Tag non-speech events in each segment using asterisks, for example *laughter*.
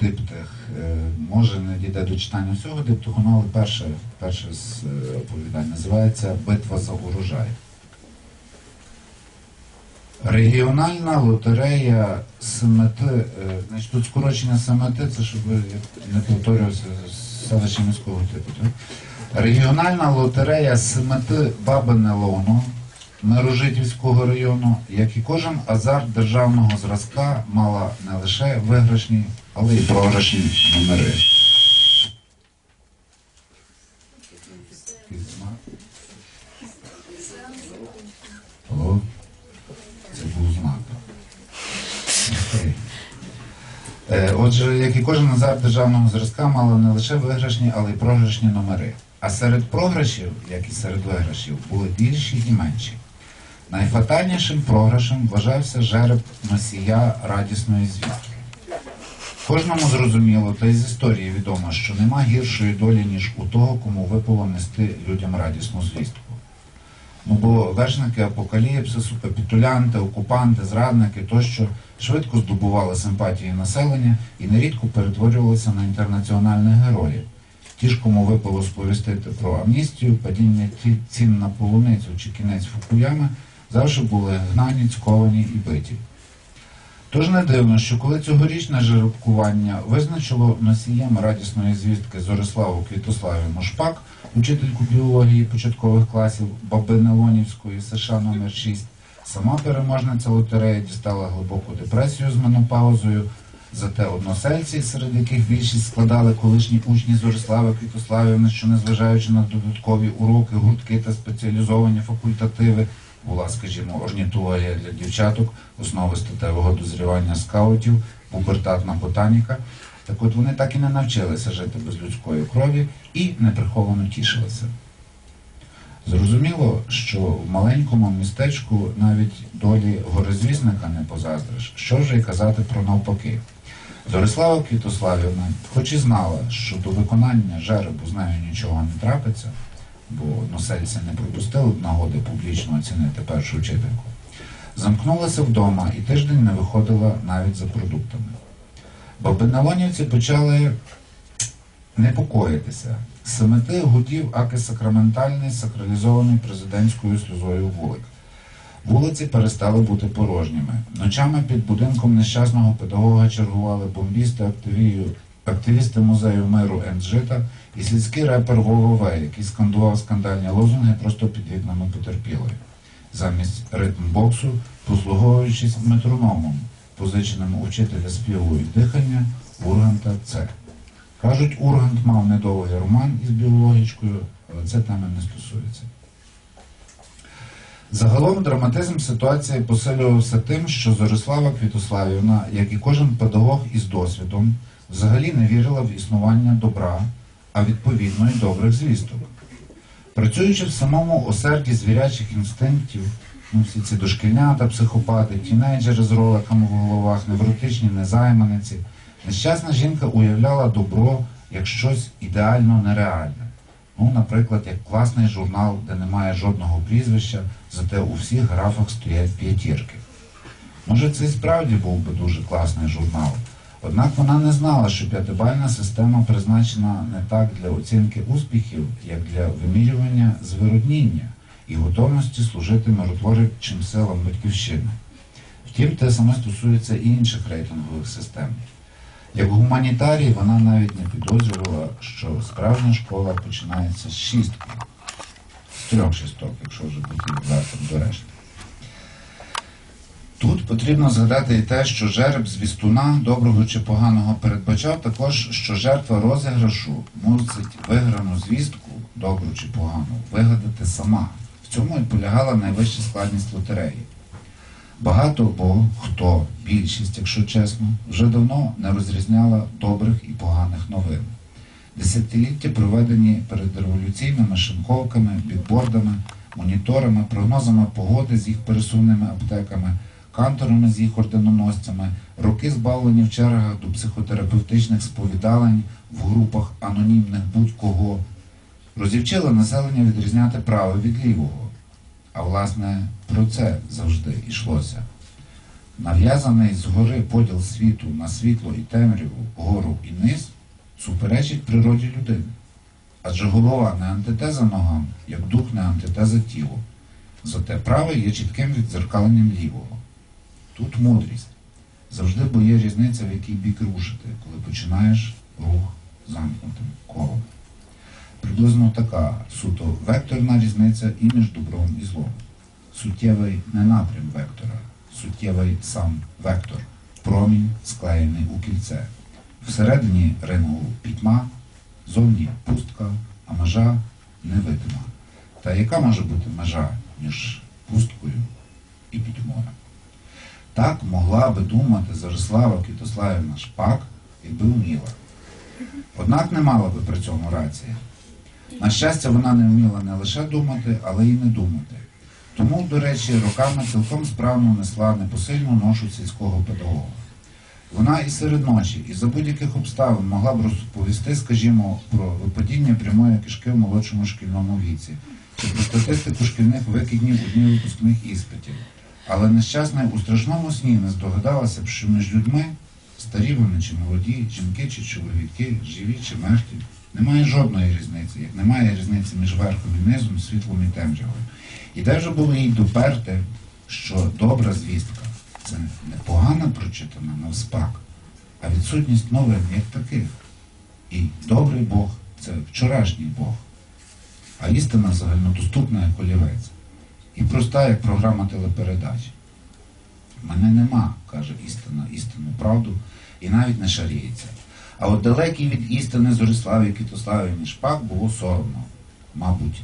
диптих. Е, Може не дійде до читання всього диптиху, ну, але перше, перше з е, оповідань називається Битва за урожай. Регіональна лотерея Семети, е, значить тут скорочення Семети, це щоб не повторювався з селища міського типу. так? Регіональна лотерея Семети Бабине Мирожитівського району, як і кожен азарт державного зразка, мала не лише виграшні, але й програшні номери. Це був знак. Е, Отже, як і кожен азарт державного зразка, мала не лише виграшні, але й програшні номери. А серед програшів, як і серед виграшів, були більші і менші. Найфатальнішим програшем вважався жереб носія радісної звістки. Кожному зрозуміло, та й з історії відомо, що нема гіршої долі, ніж у того, кому випало нести людям радісну звістку. Ну бо вершники апокаліпсису, капітулянти, окупанти, зрадники тощо швидко здобували симпатії населення і нерідко перетворювалися на інтернаціональних героїв. Ті ж, кому випало сповістити про амністію, падіння цін на полуницю чи кінець Фукуями, завжди були гнані, цьковані і биті. Тож не дивно, що коли цьогорічне жеребкування визначило носієм радісної звістки Зориславу Квітославівну Шпак, учительку біології початкових класів Бабини Лонівської США номер 6 сама переможниця лотереї дістала глибоку депресію з менопаузою. Зате односельці, серед яких більшість складали колишні учні Зорислави Квітославівни, що незважаючи на додаткові уроки, гуртки та спеціалізовані факультативи, була, скажімо, орнітологія для дівчаток, основи статевого дозрівання скаутів, пубертатна ботаніка. Так от вони так і не навчилися жити без людської крові і неприховано тішилися. Зрозуміло, що в маленькому містечку навіть долі горизвісника не позаздриш. Що вже й казати про навпаки. Зорислава Квітославівна, хоч і знала, що до виконання жеребу з нею нічого не трапиться, бо носельці не пропустили нагоди публічно оцінити першу вчительку, замкнулася вдома і тиждень не виходила навіть за продуктами. Бабинелонівці почали непокоїтися. З Семити гудів аки сакраментальний, сакралізований президентською сльозою вулик. Вулиці перестали бути порожніми. Ночами під будинком нещасного педагога чергували бомбісти, активію, активісти музею миру Енджита і сільський репер Вова В, який скандував скандальні лозунги просто під вікнами потерпілої. Замість ритм-боксу, послуговуючись метрономом, позиченим у вчителя співу і дихання Урганта Це. Кажуть, Ургант мав недовгий роман із біологічкою, але це теми не стосується. Загалом драматизм ситуації посилювався тим, що Зорислава Квітославівна, як і кожен педагог із досвідом, взагалі не вірила в існування добра, а відповідно й добрих звісток. Працюючи в самому осерді звірячих інстинктів, ну, всі ці дошкільнята, психопати, тінейджери з роликами в головах, невротичні незайманиці, нещасна жінка уявляла добро як щось ідеально нереальне. Ну, наприклад, як класний журнал, де немає жодного прізвища, зате у всіх графах стоять п'ятірки. Може, це і справді був би дуже класний журнал. Однак вона не знала, що п'ятибальна система призначена не так для оцінки успіхів, як для вимірювання звиродніння і готовності служити миротворчим силам батьківщини. Втім, те саме стосується і інших рейтингових систем. Як гуманітарій вона навіть не підозрювала, що справжня школа починається з шістки, з трьох шісток, якщо вже бути відвертим до решти. Тут потрібно згадати і те, що жереб звістуна, доброго чи поганого, передбачав також, що жертва розіграшу мусить виграну звістку, добру чи погану, вигадати сама. В цьому і полягала найвища складність лотереї. Багато бо хто, більшість, якщо чесно, вже давно не розрізняла добрих і поганих новин. Десятиліття проведені перед революційними шинковками, бікбордами, моніторами, прогнозами погоди з їх пересувними аптеками, канторами з їх орденоносцями, роки збавлені в чергах до психотерапевтичних сповідалень в групах анонімних будь-кого, розівчили населення відрізняти праве від лівого. А власне про це завжди йшлося. Нав'язаний згори поділ світу на світло і темряву, гору і низ суперечить природі людини. Адже голова не антитеза ногам, як дух не антитеза тілу. Зате праве є чітким віддзеркаленням лівого. Тут мудрість. Завжди бо є різниця, в який бік рушити, коли починаєш рух замкнутим колом. Приблизно така суто векторна різниця і між добром і злом. Суттєвий не напрям вектора, суттєвий сам вектор, промінь, склеєний у кільце. Всередині рингу пітьма, зовні пустка, а межа невидима. Та яка може бути межа між пусткою і пітьмою? Так могла би думати Зарислава Квітославівна Шпак, якби вміла. Однак не мала би при цьому рації. На щастя, вона не вміла не лише думати, але й не думати. Тому, до речі, роками цілком справно несла непосильну ношу сільського педагога. Вона і серед ночі, і за будь-яких обставин могла б розповісти, скажімо, про випадіння прямої кишки в молодшому шкільному віці, чи про статистику шкільних викиднів у дні випускних іспитів. Але нещасна у страшному сні не здогадалася б, що між людьми, старі вони чи молоді, жінки чи чоловіки, живі чи мертві, немає жодної різниці, як немає різниці між верхом і низом, світлом і темрявою. І де вже було їй доперте, що добра звістка це не погана прочитана навспак, а відсутність новин як таких. І добрий Бог це вчорашній Бог, а істина загальнодоступна як олівець. І проста, як програма телепередач. Мене нема, каже істина, істинну правду, і навіть не шаріється. А от далекий від істини Зориславі Квітославівні Шпак було соромно, мабуть,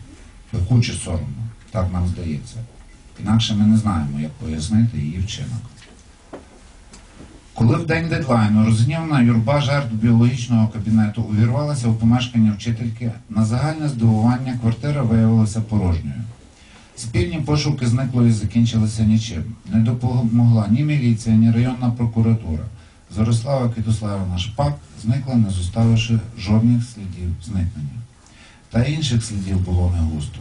пекуче соромно, так нам здається. Інакше ми не знаємо, як пояснити її вчинок. Коли в день дедлайну розгнівана юрба жертв біологічного кабінету увірвалася у помешкання вчительки, на загальне здивування квартира виявилася порожньою. Спільні пошуки зниклої закінчилися нічим. Не допомогла ні міліція, ні районна прокуратура. Зорислава Квітославівна Шпак зникла, не зоставивши жодних слідів зникнення. Та інших слідів було не густо.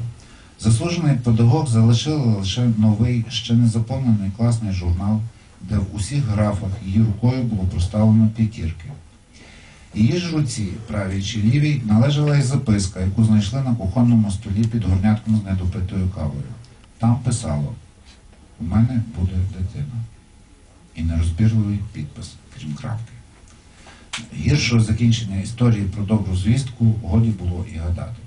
Заслужений педагог залишила лише новий, ще не заповнений класний журнал, де в усіх графах її рукою було проставлено п'ятірки. Її ж руці, правій чи лівій, належала й записка, яку знайшли на кухонному столі під горнятком з недопитою кавою. Там писало: У мене буде дитина. І підпис, крім крапки. Гіршого закінчення історії про добру звістку годі було і гадати.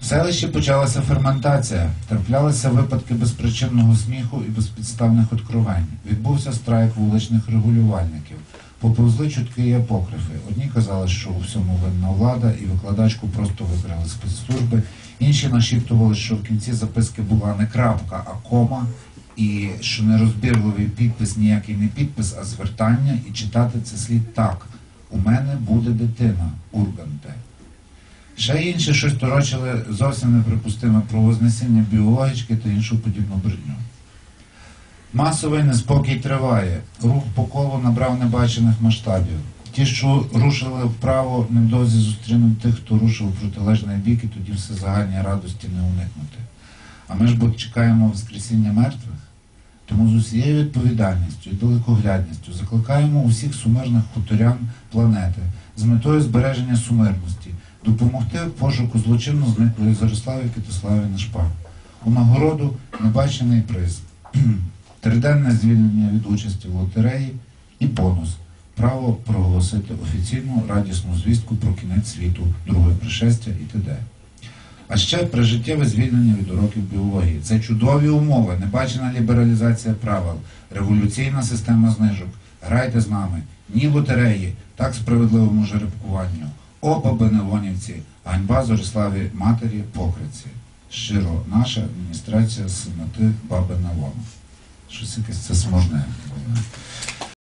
В селищі почалася ферментація, траплялися випадки безпричинного сміху і безпідставних откровень. Відбувся страйк вуличних регулювальників. Поповзли чутки і апокрифи. Одні казали, що у всьому винна влада і викладачку просто вибрали спецслужби. Інші нашіптували, що в кінці записки була не крапка, а кома, і що нерозбірливий підпис ніякий не підпис, а звертання, і читати це слід так. У мене буде дитина, Урганте. Ще інші щось торочили зовсім неприпустиме про вознесення біологічки та іншу подібну брехню. Масовий неспокій триває. Рух по колу набрав небачених масштабів. Ті, що рушили вправо, невдовзі зустрінуть тих, хто рушив у протилежний бік, і тоді все загальні радості не уникнути. А ми ж бо чекаємо Воскресіння мертвих. Тому з усією відповідальністю і далекоглядністю закликаємо усіх сумирних хуторян планети з метою збереження сумирності, допомогти в пошуку злочинно зниклої Зарислави Китослави Шпак. У нагороду небачений приз, *clears throat* триденне звільнення від участі в лотереї і бонус право проголосити офіційну радісну звістку про кінець світу, друге пришестя і т.д. А ще прижиттєве звільнення від уроків біології. Це чудові умови, небачена лібералізація правил, революційна система знижок. Грайте з нами, ні лотереї, так справедливому жеребкуванню. Опа Бенелонівці, ганьба Зориславі матері покриці. Щиро наша адміністрація синоти Баби Нелона. Щось якесь це сможне.